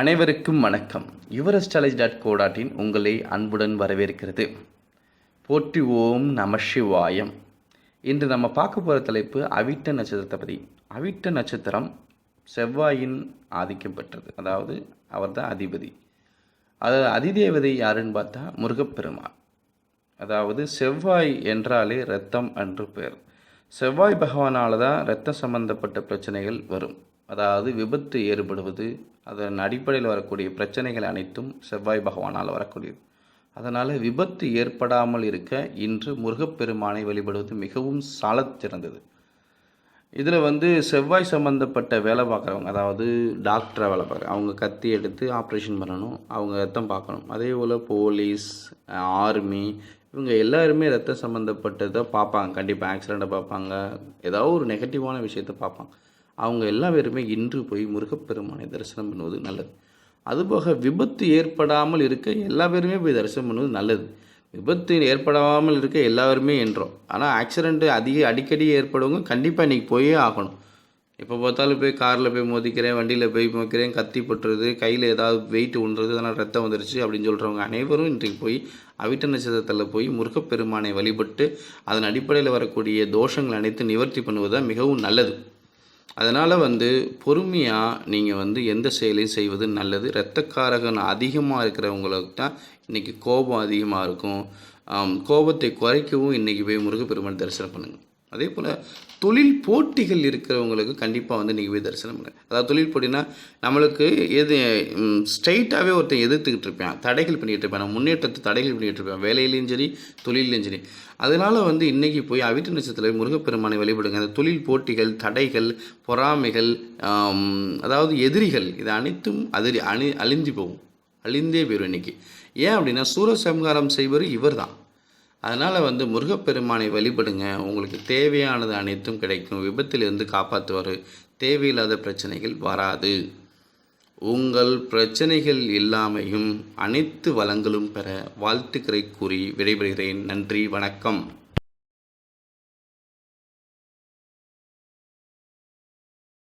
அனைவருக்கும் வணக்கம். யுவரஸ்டாலேஜ் டாட் கோடாட்டின் உங்களை அன்புடன் வரவேற்கிறது. போற்றி ஓம் நம சிவாயம். இன்று நம்ம பார்க்க போகிற தலைப்பு அவிட்ட நட்சத்திரத்தை பற்றி அவிட்ட நட்சத்திரம் செவ்வாயின் ஆதிக்கம் பெற்றது. அதாவது அவர்தான் அதிபதி. அது அதிதேவதை யாருன்னு பார்த்தா முருகப்பெருமான். அதாவது செவ்வாய் என்றாலே ரத்தம் என்று பெயர் செவ்வாய் பகவானால் தான் இரத்தம் சம்பந்தப்பட்ட பிரச்சனைகள் வரும். அதாவது விபத்து ஏற்படுவது அதன் அடிப்படையில் வரக்கூடிய பிரச்சனைகள் அனைத்தும் செவ்வாய் பகவானால் வரக்கூடியது. அதனால் விபத்து ஏற்படாமல் இருக்க இன்று முருகப்பெருமானை வழிபடுவது மிகவும் சாலச்சிறந்தது இதில் வந்து செவ்வாய் சம்மந்தப்பட்ட வேலை பார்க்குறவங்க அதாவது டாக்டரை வேலை பார்க்குறவங்க அவங்க கத்தி எடுத்து ஆப்ரேஷன் பண்ணணும் அவங்க ரத்தம் பார்க்கணும். அதே போல் போலீஸ் ஆர்மி இவங்க எல்லாருமே ரத்தம் சம்மந்தப்பட்டதை பார்ப்பாங்க. கண்டிப்பாக ஆக்சிடெண்ட்டை பார்ப்பாங்க. ஏதாவது ஒரு நெகட்டிவான விஷயத்தை பார்ப்பாங்க. அவங்க எல்லா பேருமே இன்று போய் முருகப்பெருமானை தரிசனம் பண்ணுவது நல்லது. அதுபோக விபத்து ஏற்படாமல் இருக்க எல்லா பேருமே போய் தரிசனம் பண்ணுவது நல்லது. விபத்து ஏற்படாமல் இருக்க எல்லாருமே என்றோம். ஆனால் ஆக்சிடெண்ட்டு அதிக அடிக்கடி ஏற்படுவங்க கண்டிப்பாக இன்றைக்கி போயே ஆகணும். எப்போ பார்த்தாலும் போய் காரில் போய் மோதிக்கிறேன் வண்டியில் போய் மோதிக்கிறேன் கத்தி பட்டுறது கையில் ஏதாவது வெயிட் உண்றது அதனால் ரத்தம் வந்துருச்சு அப்படின்னு சொல்கிறவங்க அனைவரும் இன்றைக்கு போய் அவிட்ட நட்சத்திரத்தில் போய் முருகப்பெருமானை வழிபட்டு அதன் அடிப்படையில் வரக்கூடிய தோஷங்கள் அனைத்து நிவர்த்தி பண்ணுவது தான் மிகவும் நல்லது. அதனால் வந்து பொறுமையாக நீங்கள் வந்து எந்த செயலையும் செய்வது நல்லது. இரத்தக்காரகன் அதிகமாக இருக்கிறவங்களுக்கு தான் இன்றைக்கி கோபம் அதிகமாக இருக்கும். கோபத்தை குறைக்கவும் இன்றைக்கி போய் முருகப்பெருமான் தரிசனம் பண்ணுங்கள் அதே போல் தொழில் போட்டிகள் இருக்கிறவங்களுக்கு கண்டிப்பாக வந்து நீங்கள் போய் தரிசனம் பண்ணுங்க. அதாவது தொழில் போட்டினா நம்மளுக்கு எது ஸ்ட்ரைட்டாகவே ஒருத்தன் எதிர்த்துக்கிட்டு இருப்பேன் தடைகள் பண்ணிகிட்டு இருப்பேன் நான் முன்னேற்றத்தை தடைகள் பண்ணிகிட்டு இருப்பேன் வேலையிலையும் சரி தொழிலையும் சரி. அதனால் வந்து இன்றைக்கி போய் அவிட்ட நட்சத்திரத்தில் முருகப்பெருமானை வழிபடுங்க. அந்த தொழில் போட்டிகள் தடைகள் பொறாமைகள் அதாவது எதிரிகள் இது அனைத்தும் அதிரி அணி அழிஞ்சு போகும். அழிந்தே போயிடும் இன்றைக்கி ஏன் அப்படின்னா சூரசம்ஹாரம் செய்வர் இவர் தான் அதனால் வந்து முருகப்பெருமானை வழிபடுங்க. உங்களுக்கு தேவையானது அனைத்தும் கிடைக்கும். விபத்திலிருந்து காப்பாற்றுவார். தேவையில்லாத பிரச்சனைகள் வராது. உங்கள் பிரச்சனைகள் இல்லாமையும் அனைத்து வளங்களும் பெற வாழ்த்துக்களை கூறி விடைபெறுகிறேன். நன்றி. வணக்கம்.